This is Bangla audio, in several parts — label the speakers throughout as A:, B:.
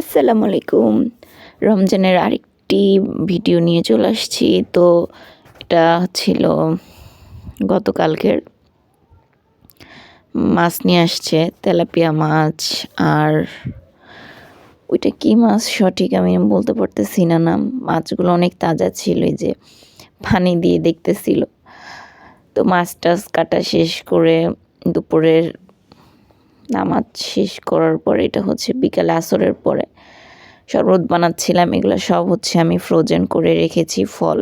A: আসসালামু আলাইকুম রমজানের আরেকটি ভিডিও নিয়ে চলে আসছি। তো এটা ছিল গতকালকের মাছ নিয়ে আসছে, তেলাপিয়া মাছ। আর ওইটা কি মাছ? সঠিক আমি বলতে পারতেছি না নাম। মাছগুলো অনেক তাজা ছিল যে পানি দিয়ে দেখতেছিল। তো মাছ টাছ কাটা শেষ করে দুপুরের নামাজ শেষ করার পরে, এটা হচ্ছে বিকালে আসরের পরে। শরবত বানাচ্ছিলাম, এগুলো সব হচ্ছে আমি ফ্রোজেন করে রেখেছি ফল,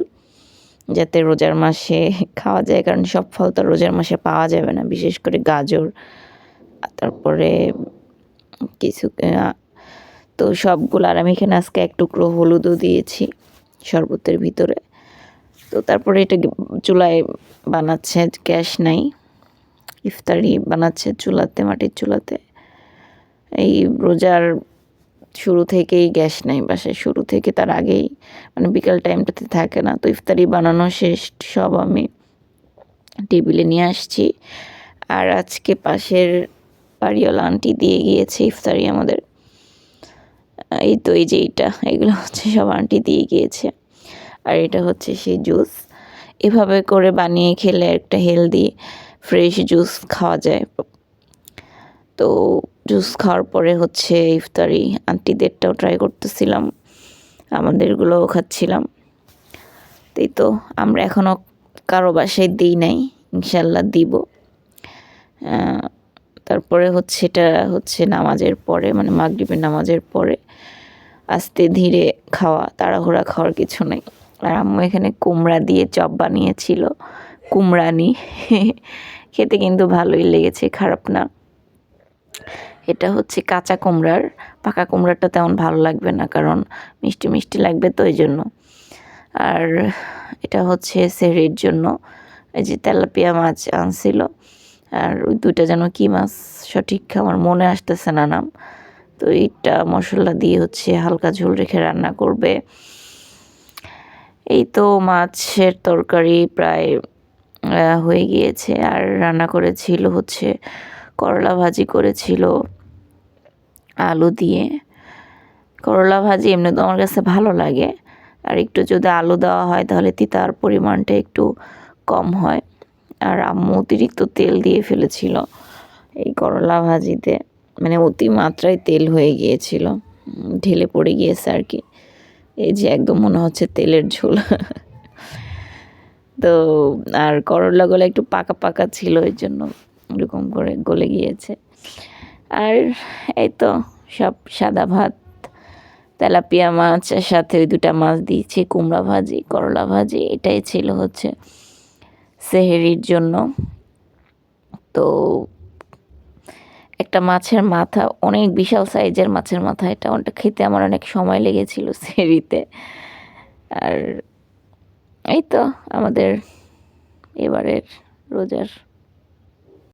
A: যাতে রোজার মাসে খাওয়া যায়, কারণ সব ফল তো রোজার মাসে পাওয়া যাবে না, বিশেষ করে গাজর, তারপরে কিছু তো সবগুলো, আর আমি এখানে আজকে এক টুকরো হলুদও দিয়েছি শরবতের ভিতরে। তো তারপরে এটা চুলায় বানাচ্ছে, গ্যাস নাই। ইফতারি বানাচ্ছে চুলাতে, মাটির চুলাতে। এই রোজার শুরু থেকেই গ্যাস নাই বাসায়, শুরু থেকে তার আগেই। মানে বিকাল টাইমটাতে থাকে না। তো ইফতারি বানানো শেষ, সব আমি টেবিলে নিয়ে আসছি। আর আজকে পাশের বাড়িওয়ালা আন্টি দিয়ে গিয়েছে ইফতারি আমাদের। এই তো, এই যে এইটা, এগুলো হচ্ছে সব আন্টি দিয়ে গিয়েছে। আর এটা হচ্ছে সেই জুস। এভাবে করে বানিয়ে খেলে একটা হেলদি ফ্রেশ জুস খাওয়া যায়। তো জুস খাওয়ার পরে হচ্ছে ইফতারি, আন্টিদেরটাও ট্রাই করতেছিলাম, আমাদেরগুলোও খাচ্ছিলাম। তাই তো, আমরা এখনও কারও বাসায় দিই নাই, ইনশাল্লাহ দিব। তারপরে হচ্ছে এটা হচ্ছে নামাজের পরে মানে মাগরিবের নামাজের পরে আস্তে ধীরে খাওয়া, তাড়াহুড়া খাওয়ার কিছু নেই। আর আম্মু এখানে কুমড়া দিয়ে চপ বানিয়েছিল। কুমড়ানি। খেতে কিন্তু ভালোই লেগেছে, খারাপ না। এটা হচ্ছে কাঁচা কুমড়ার। পাকা কুমড়াটা তেমন ভালো লাগবে না কারণ মিষ্টি মিষ্টি লাগবে তো ওই জন্য। আর এটা হচ্ছে সেরির জন্য। এই যে তেলাপিয়া মাছ আনছিল। আর ওই দুইটা যেন কী মাছ সঠিক আমার মনে আসতেছে না নাম। তো এইটা মশলা দিয়ে হচ্ছে হালকা ঝোল রেখে রান্না করবে। এই তো মাছের তরকারি প্রায় হয়ে গিয়েছে। আর রান্না করেছিল হচ্ছে করলা ভাজি করেছিল আলু দিয়ে। করলা ভাজি এমনি তো আমার কাছে ভালো লাগে। আর একটু যদি আলু দেওয়া হয় তাহলে তিতার পরিমাণটা একটু কম হয়। আর আম্মু অতিরিক্ত তেল দিয়ে ফেলেছিল এই করলা ভাজিতে। মানে অতি মাত্রায় তেল হয়ে গিয়েছিল। ঢেলে পড়ে গিয়েছে আর কি। এই যে একদম মনে হচ্ছে তেলের ঝোল। তো আর করলাগুলো একটু পাকা পাকা ছিল, এর জন্য এরকম করে গলে গিয়েছে। আর এই তো সব সাদা ভাত, তেলাপিয়া মাছ সাথে ওই দুটা মাছ দিয়েছি, কুমড়া ভাজি, করলা ভাজি, এটাই ছিল হচ্ছে সেহেরির জন্য। তো একটা মাছের মাথা, অনেক বিশাল সাইজের মাছের মাথা, এটা ওটা খেতে আমার অনেক সময় লেগেছিল সেরিতে আর তো আমাদের এবারের রোজার